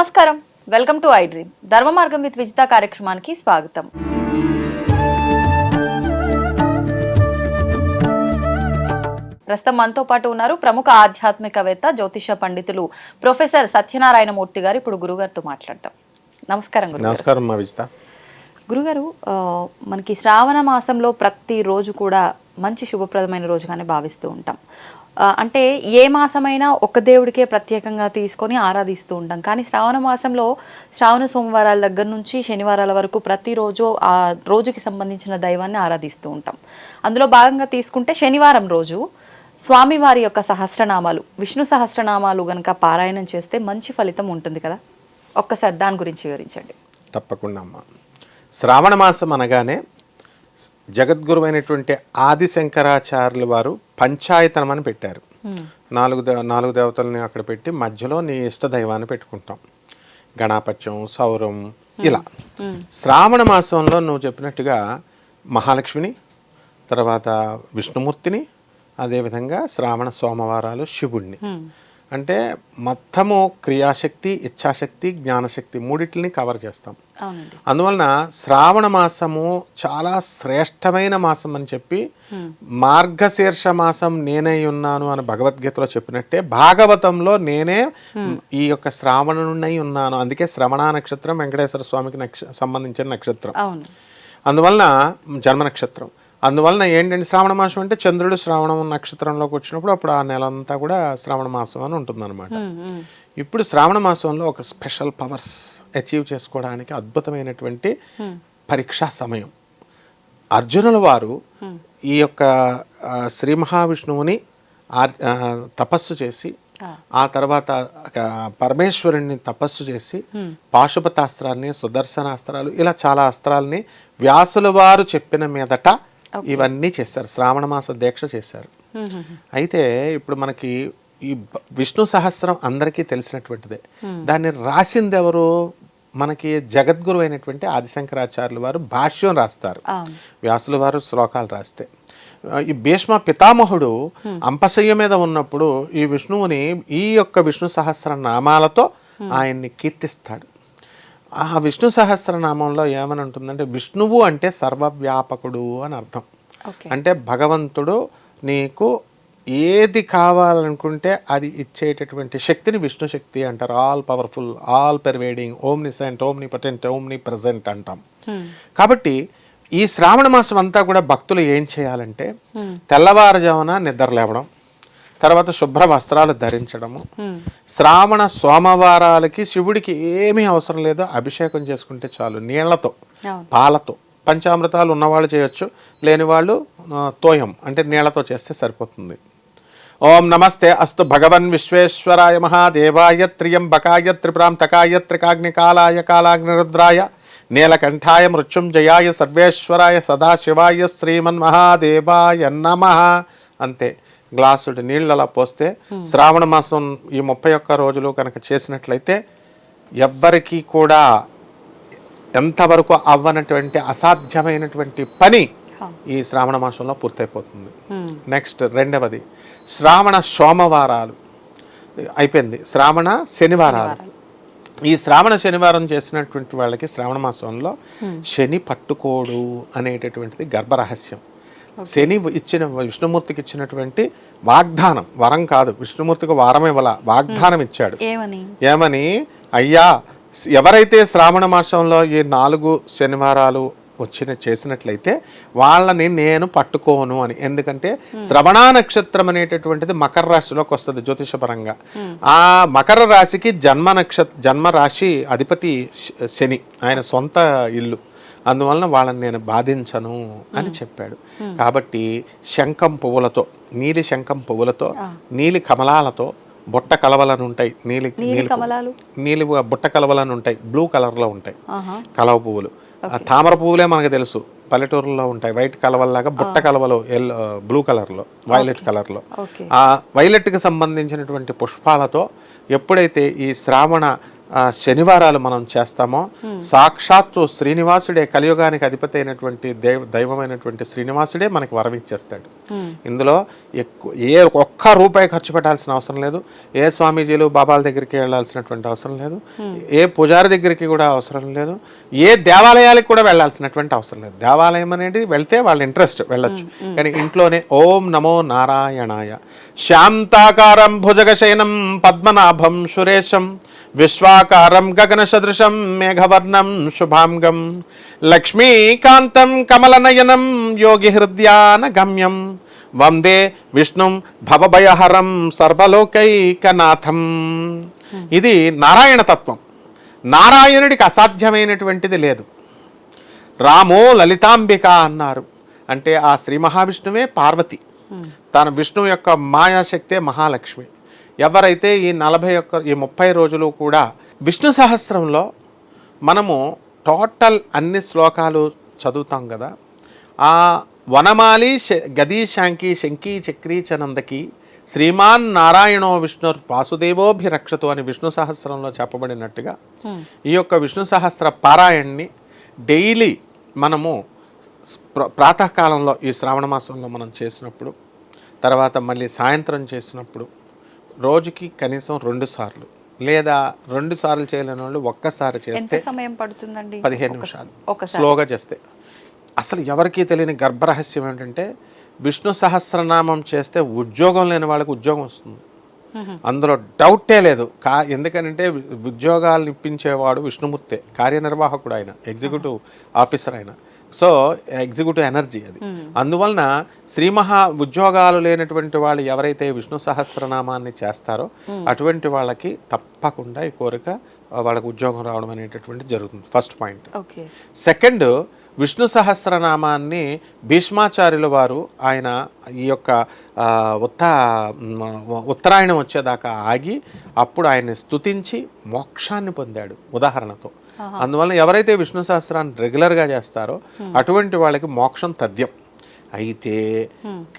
నమస్కారం. Welcome to I dream. Dharma Margam with Vijitha కార్యక్రమానికి స్వాగతం. ప్రస్తుతం మనతో పాటు ఉన్నారు ప్రముఖ ఆధ్యాత్మికవేత్త జ్యోతిష పండితులు ప్రొఫెసర్ సత్యనారాయణ మూర్తి గారు. ఇప్పుడు గురుగారితో మాట్లాడతాం. నమస్కారం గురుగారు. నమస్కారం మా విజిత. గురుగారు మనకి శ్రావణ మాసంలో ప్రతి రోజు కూడా మంచి శుభప్రదమైన రోజుగానే భావిస్తూ ఉంటాం. అంటే ఏ మాసమైనా ఒక దేవుడికే ప్రత్యేకంగా తీసుకొని ఆరాధిస్తూ ఉంటాం. కానీ శ్రావణ మాసంలో శ్రావణ సోమవారాల దగ్గర నుంచి శనివారాల వరకు ప్రతిరోజు ఆ రోజుకి సంబంధించిన దైవాన్ని ఆరాధిస్తూ ఉంటాం. అందులో భాగంగా తీసుకుంటే శనివారం రోజు స్వామివారి యొక్క సహస్రనామాలు విష్ణు సహస్రనామాలు గనక పారాయణం చేస్తే మంచి ఫలితం ఉంటుంది కదా? ఒక్కసారి దాని గురించి వివరించండి. తప్పకుండా అమ్మా. శ్రావణ మాసం అనగానే జగద్గురు అయినటువంటి ఆది శంకరాచార్యులు వారు పంచాయతనం అని పెట్టారు నాలుగు దేవ నాలుగు దేవతల్ని అక్కడ పెట్టి మధ్యలో నీ ఇష్ట దైవాన్ని పెట్టుకుంటాం. గణాపత్యం సౌరం ఇలా. శ్రావణ మాసంలో నువ్వు చెప్పినట్టుగా మహాలక్ష్మిని తర్వాత విష్ణుమూర్తిని అదేవిధంగా శ్రావణ సోమవారాలు శివుణ్ణి. అంటే మొత్తము క్రియాశక్తి ఇచ్ఛాశక్తి జ్ఞానశక్తి మూడిటిని కవర్ చేస్తాం. అందువలన శ్రావణ మాసము చాలా శ్రేష్టమైన మాసం అని చెప్పి మార్గశీర్ష మాసం నేనే ఉన్నాను అని భగవద్గీతలో చెప్పినట్టే భాగవతంలో నేనే ఈ యొక్క శ్రావణునై ఉన్నాను. అందుకే శ్రవణ నక్షత్రం వెంకటేశ్వర స్వామికి నక్ష సంబంధించిన నక్షత్రం. అందువలన జన్మ నక్షత్రం. అందువలన ఏంటంటే శ్రావణ మాసం అంటే చంద్రుడు శ్రావణం నక్షత్రంలోకి వచ్చినప్పుడు అప్పుడు ఆ నెల అంతా కూడా శ్రావణ మాసం అని ఉంటుందన్నమాట. ఇప్పుడు శ్రావణ మాసంలో ఒక స్పెషల్ పవర్స్ అచీవ్ చేసుకోవడానికి అద్భుతమైనటువంటి పరీక్షా సమయం. అర్జునుల వారు ఈ యొక్క శ్రీ మహావిష్ణువుని తపస్సు చేసి ఆ. తర్వాత పరమేశ్వరుణ్ణి తపస్సు చేసి పాశుపతాస్త్రాన్ని సుదర్శనాస్త్రాలు ఇలా చాలా అస్త్రాలని వ్యాసుల వారు చెప్పిన మీదట ఇవన్నీ చేశారు శ్రావణ మాస దీక్ష చేశారు. అయితే ఇప్పుడు మనకి ఈ విష్ణు సహస్రం అందరికీ తెలిసినటువంటిదే. దాన్ని రాసింది ఎవరు? మనకి జగద్గురు అయినటువంటి ఆదిశంకరాచార్యులు వారు భాష్యం రాస్తారు. వ్యాసుల వారు శ్లోకాలు రాస్తే. ఈ భీష్మ పితామహుడు అంపశయ్య మీద ఉన్నప్పుడు ఈ విష్ణువుని ఈ యొక్క విష్ణు సహస్ర నామాలతో ఆయన్ని కీర్తిస్తాడు. ఆ విష్ణు సహస్రనామంలో ఏమని ఉంటుందంటే విష్ణువు అంటే సర్వవ్యాపకుడు అని అర్థం. అంటే భగవంతుడు నీకు ఏది కావాలనుకుంటే అది ఇచ్చేటటువంటి శక్తిని విష్ణు శక్తి అంటారు. All powerful all pervading omniscient omnipotent omnipresent అంటాం కాబట్టి ఈ శ్రావణ మాసం అంతా కూడా భక్తులు ఏం చేయాలంటే తెల్లవారుజామున నిద్ర లేవడం తర్వాత శుభ్ర వస్త్రాలు ధరించడము. శ్రావణ సోమవారాలకి శివుడికి ఏమీ అవసరం లేదు. అభిషేకం చేసుకుంటే చాలు. నీళ్ళతో పాలతో పంచామృతాలు ఉన్నవాళ్ళు చేయొచ్చు. లేని వాళ్ళు తోయం అంటే నీళ్ళతో చేస్తే సరిపోతుంది. ఓం నమస్తే అస్తు భగవన్ విశ్వేశ్వరాయ మహాదేవాయ త్రియంబకాయ త్రిపురాంతకాయ త్రికాగ్నికాలాయ కాలాగ్నిరుద్రాయ నీలకంఠాయ మృత్యుంజయాయ సర్వేశ్వరాయ సదాశివాయ శ్రీమన్ మహాదేవాయ నమ. అంతే. గ్లాసుడు నీళ్ళు అలా పోస్తే శ్రావణ మాసం ఈ ముప్పై ఒక్క రోజులు కనుక చేసినట్లయితే ఎవ్వరికీ కూడా ఎంతవరకు అవ్వనటువంటి అసాధ్యమైనటువంటి పని ఈ శ్రావణ మాసంలో పూర్తయిపోతుంది. ఉమ్, నెక్స్ట్ రెండవది శ్రావణ సోమవారాలు. అయిపోయింది. శ్రావణ శనివారాలు. ఈ శ్రావణ శనివారం చేసినటువంటి వాళ్ళకి శ్రావణ మాసంలో శని పట్టుకోడు అనేటటువంటిది గర్భరహస్యం. శని ఇచ్చిన విష్ణుమూర్తికి ఇచ్చినటువంటి వాగ్దానం వరం కాదు. విష్ణుమూర్తికి వారం ఇవ్వాల వాగ్దానం ఇచ్చాడు. ఏమని? అయ్యా ఎవరైతే శ్రావణ మాసంలో ఈ నాలుగు శనివారాలు వచ్చిన చేసినట్లయితే వాళ్ళని నేను పట్టుకోను అని. ఎందుకంటే శ్రవణ నక్షత్రం అనేటటువంటిది మకర రాశిలోకి వస్తుంది జ్యోతిషపరంగా. ఆ మకర రాశికి జన్మ నక్షత్ర జన్మ రాశి అధిపతి శని ఆయన సొంత ఇల్లు. అందువలన వాళ్ళని నేను బాధించను అని చెప్పాడు. కాబట్టి శంఖం పువ్వులతో నీలి శంఖం పువ్వులతో నీలి కమలాలతో బుట్ట కలవలను ఉంటాయి. నీలి నీలి కమలాలు? నీలి బుట్ట కలవలను ఉంటాయి. బ్లూ కలర్లో ఉంటాయి. కలవ పువ్వులు. ఆ తామర పువ్వులే మనకు తెలుసు. పల్లెటూరులో ఉంటాయి. వైట్ కలవల్లాగా బుట్ట కలవలు ఎల్లో బ్లూ కలర్లో వైలెట్ కలర్లో. ఆ వైలెట్కి సంబంధించినటువంటి పుష్పాలతో ఎప్పుడైతే ఈ శ్రావణ శనివారాలు మనం చేస్తామో. సాక్షాత్తు శ్రీనివాసుడే కలియుగానికి అధిపతి అయినటువంటి దైవ దైవమైనటువంటి శ్రీనివాసుడే మనకి వరం ఇచ్చేస్తాడు. ఇందులో ఎక్కువ ఏ ఒక్క రూపాయి ఖర్చు పెట్టాల్సిన అవసరం లేదు. ఏ స్వామీజీలు బాబాల దగ్గరికి వెళ్ళాల్సినటువంటి అవసరం లేదు. ఏ పూజారి దగ్గరికి కూడా అవసరం లేదు. ఏ దేవాలయాలకు కూడా వెళ్ళాల్సినటువంటి అవసరం లేదు. దేవాలయం అనేది వెళ్తే వాళ్ళ ఇంట్రెస్ట్ వెళ్ళొచ్చు. కానీ ఇంట్లోనే ఓం నమో నారాయణాయ. శాంతాకారం భుజగశయనం పద్మనాభం సురేశం. విశ్వాకారం గగన సదృశం మేఘవర్ణం శుభాంగం. లక్ష్మీకాంతం కమలనయనం యోగి హృదయాన గమ్యం వందే విష్ణుం భవభయహరం సర్వలోకైకనాథం. ఇది నారాయణ తత్వం. నారాయణుడికి అసాధ్యమైనటువంటిది లేదు. రామో లలితాంబిక అన్నారు. అంటే ఆ శ్రీ మహావిష్ణువే పార్వతి. తన విష్ణువు యొక్క మాయాశక్తే మహాలక్ష్మి. ఎవరైతే ఈ నలభై ఒక్క ఈ ముప్పై రోజులు కూడా విష్ణు సహస్రంలో మనము టోటల్ అన్ని శ్లోకాలు చదువుతాం కదా ఆ వనమాలి గదీ శాంకి శంకీ చక్రీ చనందకి శ్రీమాన్ నారాయణో విష్ణు వాసుదేవోభిరక్షతు అని విష్ణు సహస్రంలో చెప్పబడినట్టుగా ఈ యొక్క విష్ణు సహస్ర పారాయణని డైలీ మనము ప్ర- ప్రాతకాలంలో ఈ శ్రావణ మాసంలో మనం చేసినప్పుడు తర్వాత మళ్ళీ సాయంత్రం చేసినప్పుడు రోజుకి కనీసం రెండు సార్లు లేదా రెండు సార్లు చేయలేని వాళ్ళు ఒక్కసారి చేస్తే సమయం పడుతుందండి? పదిహేను నిమిషాలు. స్లోగా చేస్తే. అసలు ఎవరికీ తెలియని గర్భరహస్యం ఏంటంటే విష్ణు సహస్రనామం చేస్తే ఉద్యోగం లేని వాళ్ళకి ఉద్యోగం వస్తుంది. అందులో డౌటే లేదు. కా ఎందుకనంటే వి- ఉద్యోగాలు ఇప్పించేవాడు విష్ణుమూర్తే కార్యనిర్వాహకుడు ఆయన ఎగ్జిక్యూటివ్ ఆఫీసర్ ఆయన. సో ఎగ్జిక్యూటివ్ ఎనర్జీ అది. అందువలన శ్రీ మహా ఉద్యోగాలు లేనటువంటి వాళ్ళు ఎవరైతే విష్ణు సహస్రనామాన్ని చేస్తారో అటువంటి వాళ్ళకి తప్పకుండా ఈ కోరిక వాళ్ళకి ఉద్యోగం రావడం అనేటటువంటి జరుగుతుంది. First point okay. Second Vishnu సహస్రనామాన్ని భీష్మాచార్యుల వారు ఆయన ఈ యొక్క ఉత్త ఉత్తరాయణం వచ్చేదాకా ఆగి అప్పుడు ఆయన్ని స్తుతించి మోక్షాన్ని పొందాడు ఉదాహరణతో. అందువల్ల ఎవరైతే విష్ణు సహస్రాన్ని రెగ్యులర్గా చేస్తారో అటువంటి వాళ్ళకి మోక్షం తథ్యం. అయితే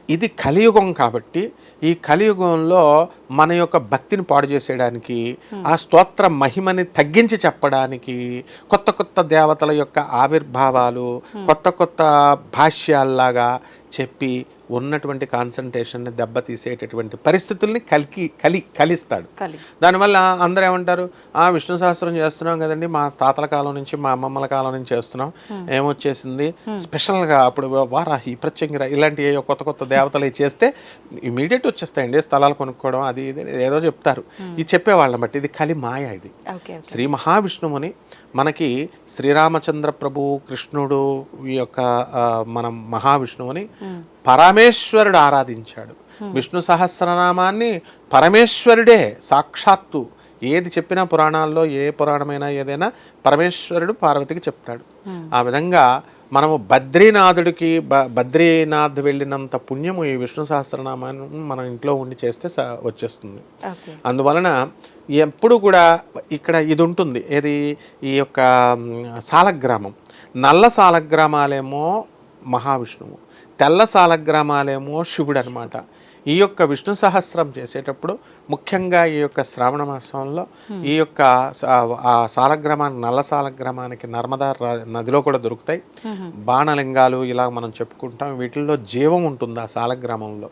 ఇది కలియుగం కాబట్టి ఈ కలియుగంలో మన యొక్క భక్తిని పాడు చేసేయడానికి ఆ స్తోత్ర మహిమని తగ్గించి చెప్పడానికి కొత్త కొత్త దేవతల యొక్క ఆవిర్భావాలు కొత్త కొత్త భాష్యాల్లాగా చెప్పి ఉన్నటువంటి కాన్సన్ట్రేషన్ని దెబ్బతీసేటటువంటి పరిస్థితుల్ని కలికి కలి కలిస్తాడు. దానివల్ల అందరూ ఏమంటారు? ఆ విష్ణు సహస్రం చేస్తున్నాం కదండి మా తాతల కాలం నుంచి మా అమ్మమ్మల కాలం నుంచి చేస్తున్నాం. ఏమొచ్చేసింది? స్పెషల్గా అప్పుడు వారాహి ప్రత్యంగిర ఇలాంటి ఏ కొత్త కొత్త దేవతలు చేస్తే ఇమీడియట్ వచ్చేస్తాయండి స్థలాలు కొనుక్కోవడం అది ఇది ఏదో చెప్తారు. ఇది చెప్పేవాళ్ళని బట్టి ఇది కలి మాయ ఇది. శ్రీ మహావిష్ణువుని మనకి శ్రీరామచంద్ర ప్రభు కృష్ణుడు యొక్క మనం మహావిష్ణువుని పరమేశ్వరుడు ఆరాధించాడు. విష్ణు సహస్రనామాన్ని పరమేశ్వరుడే సాక్షాత్తు ఏది చెప్పినా పురాణాల్లో ఏ పురాణమైనా ఏదైనా పరమేశ్వరుడు పార్వతికి చెప్తాడు. ఆ విధంగా మనము బద్రీనాథుడికి బ బద్రీనాథ్ వెళ్ళినంత పుణ్యము ఈ విష్ణు సహస్రనామాన్ని మన ఇంట్లో ఉండి చేస్తే వచ్చేస్తుంది. అందువలన ఎప్పుడు కూడా ఇక్కడ ఇది ఉంటుంది. ఏది? ఈ యొక్క సాలగ్రామం. నల్ల సాలగ్రామాలేమో మహావిష్ణువు. తెల్ల సాలగ్రామాలేమో శివుడు అనమాట ఈ యొక్క విష్ణు సహస్రం చేసేటప్పుడు ముఖ్యంగా ఈ యొక్క శ్రావణ మాసంలో ఈ యొక్క ఆ సాలగ్రామానికి నల్ల సాలగ్రామానికి నర్మదా నదిలో కూడా దొరుకుతాయి. బాణలింగాలు ఇలా మనం చెప్పుకుంటాం. వీటిల్లో జీవం ఉంటుంది ఆ సాలగ్రామంలో.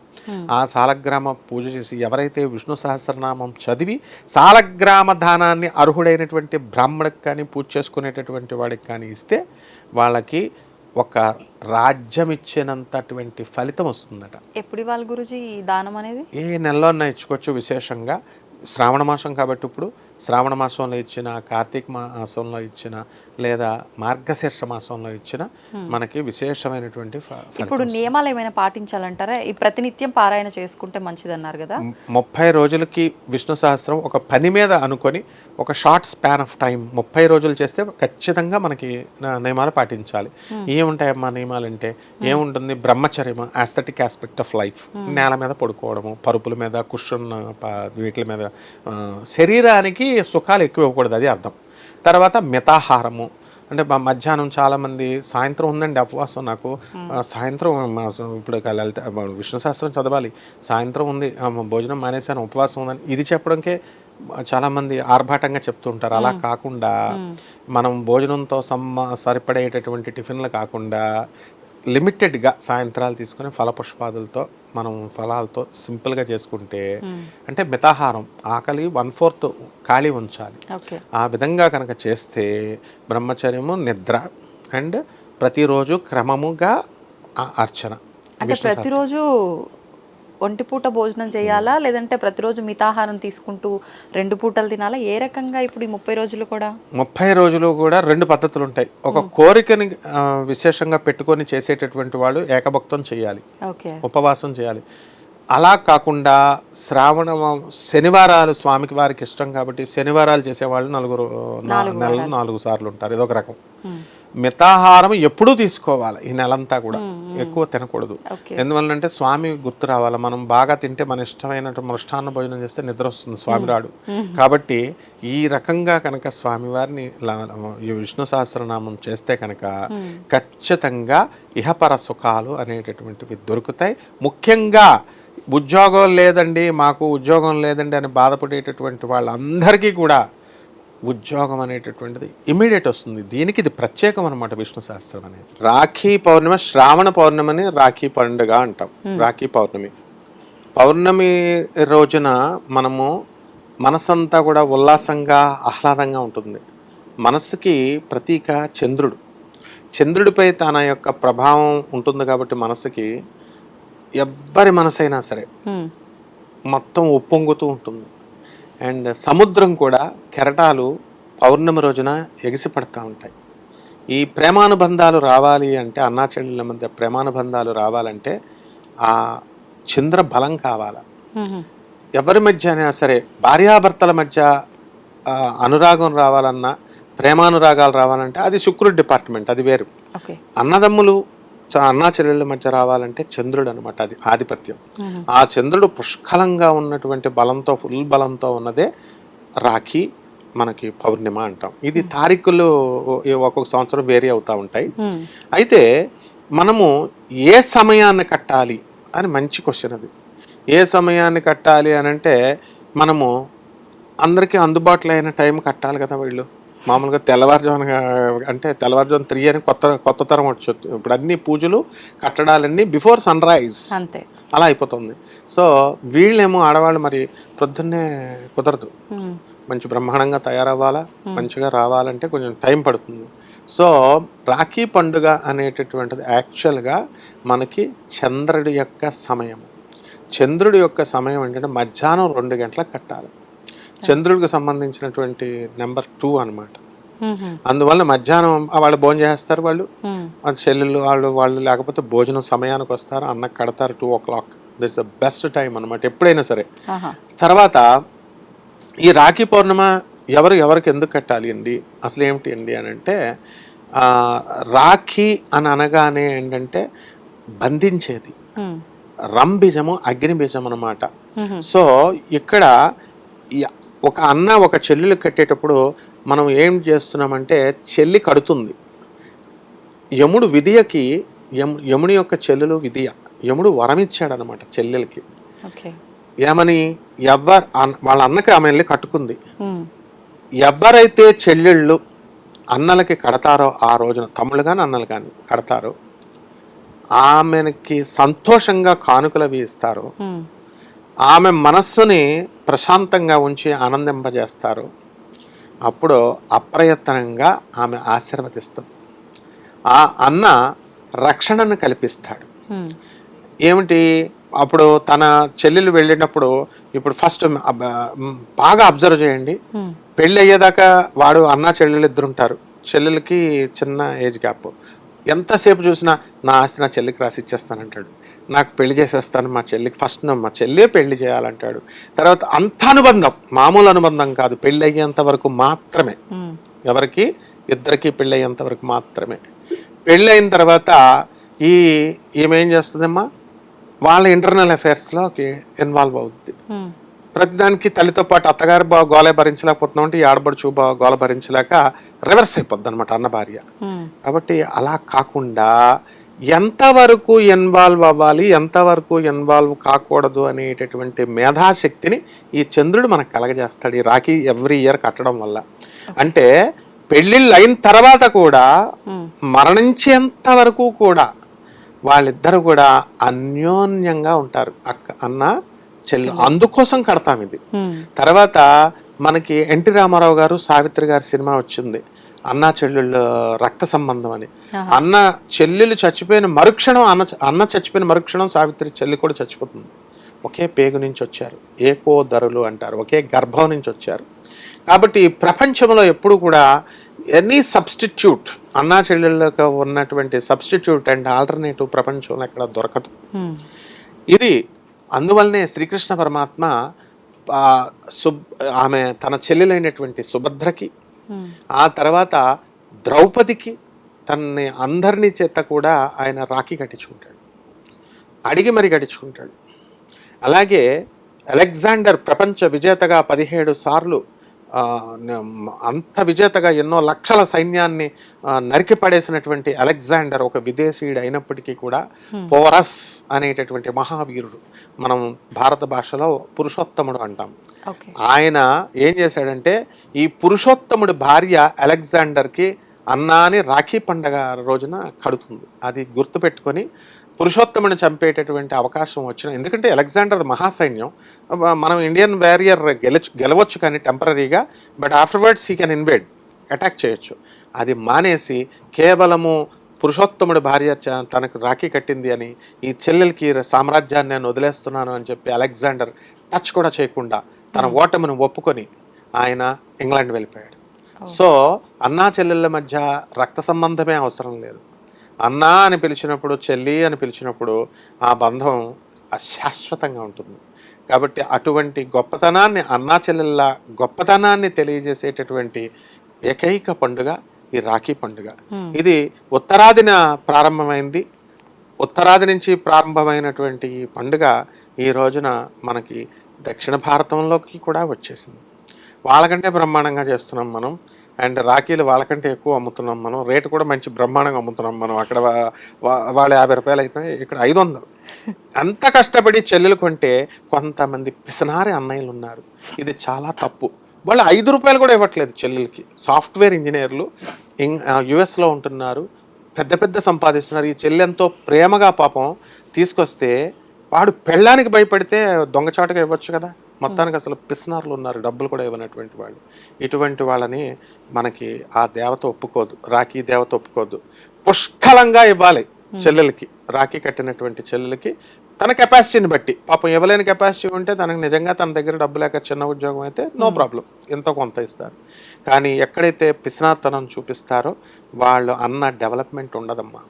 ఆ సాలగ్రామ పూజ చేసి ఎవరైతే విష్ణు సహస్రనామం చదివి సాలగ్రామ దానాన్ని అర్హుడైనటువంటి బ్రాహ్మడికి కానీ పూజ చేసుకునేటటువంటి వాడికి కానీ ఇస్తే వాళ్ళకి ఒక రాజ్యం ఇచ్చినంతటువంటి ఫలితం వస్తుందట. ఎప్పుడు ఇవ్వాలి గురుజీ ఈ దానం అనేది? ఏ నెలలో ఇచ్చుకోవచ్చు విశేషంగా. శ్రావణ మాసం కాబట్టి ఇప్పుడు శ్రావణ మాసంలో ఇచ్చిన కార్తీక మాసంలో ఇచ్చిన లేదా మార్గశీర్ష మాసంలో ఇచ్చిన మనకి విశేషమైనటువంటి ఇప్పుడు నియమాలు ఏమైనా పాటించాలంటారా? ఈ ప్రతినిత్యం పారాయణ చేసుకుంటే మంచిది అన్నారు కదా ముప్పై రోజులకి విష్ణు సహస్రం ఒక పని మీద అనుకొని ఒక షార్ట్ స్పాన్ ఆఫ్ టైం ముప్పై రోజులు చేస్తే ఖచ్చితంగా మనకి నియమాలు పాటించాలి. ఏముంటాయమ్మా నియమాలు అంటే ఏముంటుంది? బ్రహ్మచర్యం ఆస్థెటిక్ ఆస్పెక్ట్ ఆఫ్ లైఫ్ నేల మీద పడుకోవడము పరుపుల మీద కుషన్ వీటి మీద శరీరానికి సుఖాలు ఎక్కువ ఇవ్వకూడదు అది అర్థం. తర్వాత మితాహారము. అంటే మా మధ్యాహ్నం చాలా మంది సాయంత్రం ఉందండి ఉపవాసం నాకు. సాయంత్రం మా- ఇప్పుడు లలిత విష్ణు శాస్త్రం చదవాలి. సాయంత్రం ఉంది భోజనం మానేశాను ఉపవాసం ఉందని. ఇది చెప్పడంకే చాలా మంది ఆర్భాటంగా చెప్తుంటారు. అలా కాకుండా మనం భోజనంతో సమ్మ సరిపడేటటువంటి టిఫిన్లు కాకుండా లిమిటెడ్గా సాయంత్రాలు తీసుకొని ఫలపుష్పాదులతో మనం ఫలాలతో సింపుల్గా చేసుకుంటే అంటే మితాహారం ఆకలి వన్ ఫోర్త్ ఖాళీ ఉంచాలి. ఆ విధంగా కనుక చేస్తే బ్రహ్మచర్యము నిద్ర అండ్ ప్రతిరోజు క్రమముగా అర్చన. అంటే ప్రతిరోజు ఒంటి పూట భోజనం చేయాలా? లేదంటే ప్రతిరోజు మితాహారం తీసుకుంటూ రెండు పూటలు తినాలా? ఏ రకంగా ఇప్పుడు ఈ ముప్పై రోజులు కూడా? ముప్పై రోజులు కూడా రెండు పద్ధతులు ఉంటాయి ఒక కోరికని విశేషంగా పెట్టుకొని చేసేటటువంటి వాళ్ళు ఏకభక్తం చేయాలి. ఉపవాసం చేయాలి. అలా కాకుండా శ్రావణ శనివారాలు స్వామికి వారికి ఇష్టం కాబట్టి శనివారాలు చేసేవాళ్ళు నలుగురు నెలలు నాలుగు సార్లు ఉంటారు. ఇదొక రకం. మితాహారం ఎప్పుడూ తీసుకోవాలి ఈ నెలంతా కూడా. ఎక్కువ తినకూడదు. ఎందువల్లంటే స్వామి గుర్తు రావాలి. మనం బాగా తింటే మన ఇష్టమైనట్టు మృష్టాన్న భోజనం చేస్తే నిద్ర వస్తుంది. స్వామి రాడు. కాబట్టి ఈ రకంగా కనుక స్వామివారిని ఈ విష్ణు సహస్రనామం చేస్తే కనుక ఖచ్చితంగా ఇహపర సుఖాలు అనేటటువంటివి దొరుకుతాయి. ముఖ్యంగా ఉద్యోగం లేదండి మాకు ఉద్యోగం లేదండి అని బాధపడేటటువంటి వాళ్ళందరికీ కూడా ఉద్యోగం అనేటటువంటిది ఇమీడియట్ వస్తుంది. దీనికి ఇది ప్రత్యేకం అనమాట విష్ణు సహస్రం అనేది. రాఖీ పౌర్ణమి శ్రావణ పౌర్ణమిని రాఖీ పండుగ అంటాం. రాఖీ పౌర్ణమి. పౌర్ణమి రోజున మనము మనసంతా కూడా ఉల్లాసంగా ఆహ్లాదంగా ఉంటుంది. మనసుకి ప్రతీక చంద్రుడు. చంద్రుడిపై తన యొక్క ప్రభావం ఉంటుంది కాబట్టి మనసుకి ఎవ్వరి మనసైనా సరే మొత్తం ఉప్పొంగుతూ ఉంటుంది. అండ్ సముద్రం కూడా కెరటాలు పౌర్ణమి రోజున ఎగిసిపడతా ఉంటాయి. ఈ ప్రేమానుబంధాలు రావాలి అంటే అన్నాచెల్లెళ్ళ మధ్య ప్రేమానుబంధాలు రావాలంటే ఆ చంద్ర బలం కావాలి? ఎవరి మధ్య అయినా సరే భార్యాభర్తల మధ్య అనురాగం రావాలన్నా ప్రేమానురాగాలు రావాలంటే అది శుక్రుడి డిపార్ట్మెంట్ అది వేరు. అన్నదమ్ములు చ- అన్నా చెల్లెళ్ళ మధ్య రావాలంటే చంద్రుడు అనమాట అది ఆధిపత్యం. ఆ చంద్రుడు పుష్కలంగా ఉన్నటువంటి బలంతో ఫుల్ బలంతో ఉన్నదే రాఖీ మనకి పౌర్ణిమ అంటాం. ఇది తారీఖులు ఒక్కొక్క సంవత్సరం వేరీ అవుతూ ఉంటాయి. అయితే మనము ఏ సమయాన్ని కట్టాలి అని మంచి క్వశ్చన్ అది. ఏ సమయాన్ని కట్టాలి అని అంటే మనము అందరికీ అందుబాటులో అయిన టైం కట్టాలి కదా వీళ్ళు. మామూలుగా తెల్లవారుజామున అంటే తెల్లవారుజామున త్రీ అని కొత్త కొత్త తరం వచ్చి ఇప్పుడు అన్ని పూజలు కట్టడాలన్నీ బిఫోర్ సన్ రైజ్ అంతే. అలా అయిపోతుంది. సో వీళ్ళేమో ఆడవాళ్ళు మరి ప్రొద్దున్నే కుదరదు. మంచి బ్రహ్మాండంగా తయారవ్వాలా మంచిగా రావాలంటే కొంచెం టైం పడుతుంది. సో రాఖీ పండుగ అనేటటువంటిది యాక్చువల్గా మనకి చంద్రుడి యొక్క సమయం చంద్రుడి యొక్క సమయం ఏంటంటే మధ్యాహ్నం రెండు గంటలకు కట్టాలి. చంద్రుడికి సంబంధించినటువంటి నెంబర్ టూ అన్నమాట. ఉమ్. అందువల్ల మధ్యాహ్నం వాళ్ళు భోజనం చేస్తారు వాళ్ళు. చెల్లెళ్ళు వాళ్ళు వాళ్ళు లేకపోతే భోజనం సమయానికి వస్తారు అన్నకు కడతారు two o'clock that's the best time అనమాట ఎప్పుడైనా సరే. తర్వాత ఈ రాఖీ పౌర్ణమ ఎవరు ఎవరికి ఎందుకు కట్టాలి అండి? అసలు ఏమిటి అండి అని అంటే రాఖీ అని అనగానే ఏంటంటే బంధించేది. ఉమ్. రంబీజము అగ్నిబీజం అనమాట ఉమ్. సో ఇక్కడ ఒక అన్న ఒక చెల్లెలు కట్టేటప్పుడు మనం ఏం చేస్తున్నామంటే చెల్లి కడుతుంది. యముడు విధియకి యము యముని యొక్క చెల్లెలు విధియ. యముడు వరం ఇచ్చాడనమాట చెల్లెలకి. ఓకే. ఏమని? ఎవ్వరు వాళ్ళ అన్నకి ఆమె వెళ్ళి కట్టుకుంది. ఉమ్. ఎవరైతే చెల్లెళ్ళు అన్నలకి కడతారో ఆ రోజున తమ్ముళ్ళు కానీ అన్నలు కానీ కడతారో ఆమెకి సంతోషంగా కానుకలు అవి ఇస్తారు. ఆమె మనస్సుని ప్రశాంతంగా ఉంచి ఆనందింపజేస్తారు. అప్పుడు అప్రయత్నంగా ఆమె ఆశీర్వదిస్తుంది. ఆ అన్న రక్షణను కల్పిస్తాడు. ఏమిటి? అప్పుడు తన చెల్లెలు వెళ్ళినప్పుడు ఇప్పుడు ఫస్ట్ బాగా అబ్జర్వ్ చేయండి. పెళ్ళి అయ్యేదాకా వాడు అన్న చెల్లెలు ఇద్దరు ఉంటారు చెల్లెలకి చిన్న ఏజ్ గ్యాప్. ఎంతసేపు చూసినా నా ఆస్తి నా చెల్లికి రాసి ఇచ్చేస్తానంటాడు. నాకు పెళ్ళి చేసేస్తాను మా చెల్లికి ఫస్ట్ మా చెల్లే పెళ్ళి చేయాలంటాడు. తర్వాత అంత అనుబంధం మామూలు అనుబంధం కాదు పెళ్ళి అయ్యేంత వరకు మాత్రమే. ఎవరికి? ఇద్దరికి పెళ్ళి అయ్యేంత వరకు మాత్రమే. పెళ్ళి అయిన తర్వాత ఈ ఈమె ఏం చేస్తుందమ్మా? వాళ్ళ ఇంటర్నల్ అఫైర్స్లోకి ఇన్వాల్వ్ అవుద్ది. ప్రతిదానికి తల్లితో పాటు అత్తగారు గోల భరించలేకపోతున్నాం అంటే ఈ ఆడబడుచు గోల భరించలేక రివర్స్ అయిపోద్ది అనమాట అన్న భార్య. కాబట్టి అలా కాకుండా ఎంతవరకు ఇన్వాల్వ్ అవ్వాలి ఎంతవరకు ఇన్వాల్వ్ కాకూడదు అనేటటువంటి మేధాశక్తిని ఈ చంద్రుడు మనకు కలగజేస్తాడు ఈ రాఖీ ఎవ్రీ ఇయర్ కట్టడం వల్ల. అంటే పెళ్ళిళ్ళు అయిన తర్వాత కూడా మరణించేంత వరకు కూడా వాళ్ళిద్దరు కూడా అన్యోన్యంగా ఉంటారు. అక్క అన్న చెల్లి అందుకోసం కడతాం ఇది. తర్వాత మనకి ఎన్టీ రామారావు గారు సావిత్రి గారి సినిమా వచ్చింది. అన్న చెల్లెళ్ళు రక్త సంబంధం అని. అన్న చెల్లెలు చచ్చిపోయిన మరుక్షణం అన్న అన్న చచ్చిపోయిన మరుక్షణం సావిత్రి చెల్లి కూడా చచ్చిపోతుంది. ఒకే పేగు నుంచి వచ్చారు. ఏకో ధరలు అంటారు. ఒకే గర్భం నుంచి వచ్చారు. కాబట్టి ప్రపంచంలో ఎప్పుడు కూడా ఎనీ సబ్స్టిట్యూట్ అన్నా చెల్లెళ్ళకు ఉన్నటువంటి సబ్స్టిట్యూట్ అండ్ ఆల్టర్నేటివ్ ప్రపంచంలో ఎక్కడ దొరకదు. ఇది అందువల్లనే శ్రీకృష్ణ పరమాత్మ సుబ్ ఆమె తన చెల్లెలైనటువంటి సుభద్రకి ఆ తర్వాత ద్రౌపదికి తనని అందరినీ చేత కూడా ఆయన రాఖీ కట్టించుకుంటాడు. అడిగి మరి కట్టించుకుంటాడు. అలాగే అలెగ్జాండర్ ప్రపంచ విజేతగా పదిహేడు సార్లు అంత విజేతగా ఎన్నో లక్షల సైన్యాన్ని నరికి పడేసినటువంటి అలెగ్జాండర్ ఒక విదేశీయుడు అయినప్పటికీ కూడా పోరస్ అనేటటువంటి మహావీరుడు. మనం భారత భాషలో పురుషోత్తముడు అంటాం. ఆయన ఏం చేశాడంటే ఈ పురుషోత్తముడి భార్య అలెగ్జాండర్కి అన్నా అని రాఖీ పండగ రోజున కడుతుంది. అది గుర్తుపెట్టుకొని పురుషోత్తముని చంపేటటువంటి అవకాశం వచ్చిన ఎందుకంటే అలెగ్జాండర్ మహాసైన్యం మనం ఇండియన్ వారియర్ గెలచు గెలవచ్చు కానీ టెంపరీగా but afterwards he can invade attack చేయొచ్చు. అది మానేసి కేవలము పురుషోత్తముడి భార్య తనకు రాఖీ కట్టింది అని ఈ చెల్లెలకి సామ్రాజ్యాన్ని నేను వదిలేస్తున్నాను అని చెప్పి అలెగ్జాండర్ టచ్ కూడా చేయకుండా తన ఓటమిని ఒప్పుకొని ఆయన ఇంగ్లాండ్ వెళ్ళిపోయాడు. సో అన్నా చెల్లెళ్ళ మధ్య రక్త సంబంధమే అవసరం లేదు. అన్నా అని పిలిచినప్పుడు చెల్లి అని పిలిచినప్పుడు ఆ బంధం అశాశ్వతంగా ఉంటుంది. కాబట్టి అటువంటి గొప్పతనాన్ని అన్నా చెల్లెళ్ళ గొప్పతనాన్ని తెలియజేసేటటువంటి ఏకైక పండుగ ఈ రాఖీ పండుగ. ఇది ఉత్తరాదిన ప్రారంభమైంది. ఉత్తరాది నుంచి ప్రారంభమైనటువంటి ఈ పండుగ ఈ రోజున మనకి దక్షిణ భారతంలోకి కూడా వచ్చేసింది. వాళ్ళకంటే బ్రహ్మాండంగా చేస్తున్నాం మనం. అండ్ రాఖీలు వాళ్ళకంటే ఎక్కువ అమ్ముతున్నాం మనం. రేటు కూడా మంచి బ్రహ్మాండంగా అమ్ముతున్నాం మనం. అక్కడ వాళ్ళు యాభై రూపాయలు అయితే ఇక్కడ ఐదు వందలు. అంత కష్టపడి చెల్లెలు కొంటే కొంతమంది పిసనారి అన్నయ్యలు ఉన్నారు. ఇది చాలా తప్పు. వాళ్ళు ఐదు రూపాయలు కూడా ఇవ్వట్లేదు చెల్లెలకి. సాఫ్ట్వేర్ ఇంజనీర్లు ఇం- ఉంటున్నారు. పెద్ద పెద్ద సంపాదిస్తున్నారు. ఈ చెల్లెంతో ప్రేమగా పాపం తీసుకొస్తే వాడు పెళ్ళానికి భయపడితే దొంగచాటుగా ఇవ్వచ్చు కదా. మొత్తానికి అసలు పిస్నార్లు ఉన్నారు డబ్బులు కూడా ఇవ్వనటువంటి వాళ్ళు. ఇటువంటి వాళ్ళని మనకి ఆ దేవత ఒప్పుకోదు రాఖీ దేవత ఒప్పుకోదు. పుష్కలంగా ఇవ్వాలి చెల్లెలకి రాఖీ కట్టినటువంటి చెల్లెలకి. తన కెపాసిటీని బట్టి పాపం ఇవ్వలేని కెపాసిటీ ఉంటే తనకు నిజంగా తన దగ్గర డబ్బు లేక చిన్న ఉద్యోగం అయితే నో ప్రాబ్లం ఎంతో కొంత ఇస్తారు. కానీ ఎక్కడైతే పిసినాతనం చూపిస్తారో వాళ్ళు అన్న డెవలప్మెంట్ ఉండదమ్మా.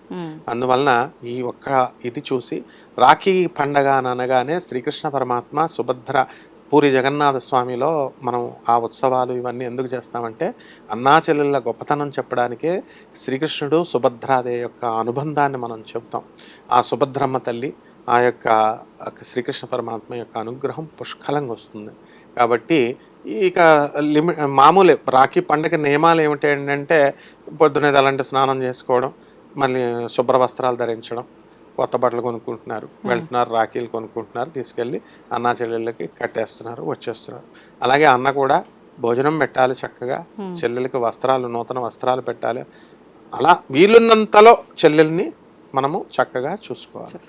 అందువలన ఈ ఒక్క ఇది చూసి రాఖీ పండగ అని అనగానే శ్రీకృష్ణ పరమాత్మ సుభద్ర పూరి జగన్నాథ స్వామిలో మనం ఆ ఉత్సవాలు ఇవన్నీ ఎందుకు చేస్తామంటే అన్నాచెల్లెళ్ళ గొప్పతనం చెప్పడానికే శ్రీకృష్ణుడు సుభద్రాదే యొక్క అనుబంధాన్ని మనం చెప్తాం ఆ సుభద్రమ్మ తల్లి ఆ యొక్క శ్రీకృష్ణ పరమాత్మ యొక్క అనుగ్రహం పుష్కలంగా వస్తుంది. కాబట్టి ఇక లిమి మామూలే రాఖీ పండగ నియమాలు ఏమిటి ఏంటంటే పొద్దునే అలాంటి స్నానం చేసుకోవడం మళ్ళీ శుభ్ర వస్త్రాలు ధరించడం కొత్త బట్టలు కొనుక్కుంటున్నారు. వెళ్తున్నారు రాఖీలు కొనుక్కుంటున్నారు తీసుకెళ్ళి అన్నా చెల్లెళ్ళకి కట్టేస్తున్నారు వచ్చేస్తున్నారు. అలాగే అన్న కూడా భోజనం పెట్టాలి చక్కగా చెల్లెలకి వస్త్రాలు నూతన వస్త్రాలు పెట్టాలి. అలా వీలున్నంతలో చెల్లెల్ని మనము చక్కగా చూసుకోవాలి.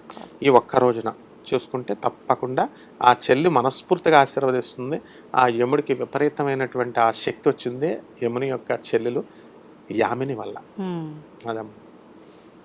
ఈ ఒక్క రోజున చూసుకుంటే తప్పకుండా ఆ చెల్లి మనస్ఫూర్తిగా ఆశీర్వదిస్తుంది. ఆ యముడికి విపరీతమైనటువంటి ఆ శక్తి వచ్చింది. యముని యొక్క చెల్లెలు యామిని వల్ల. అదమ్మా.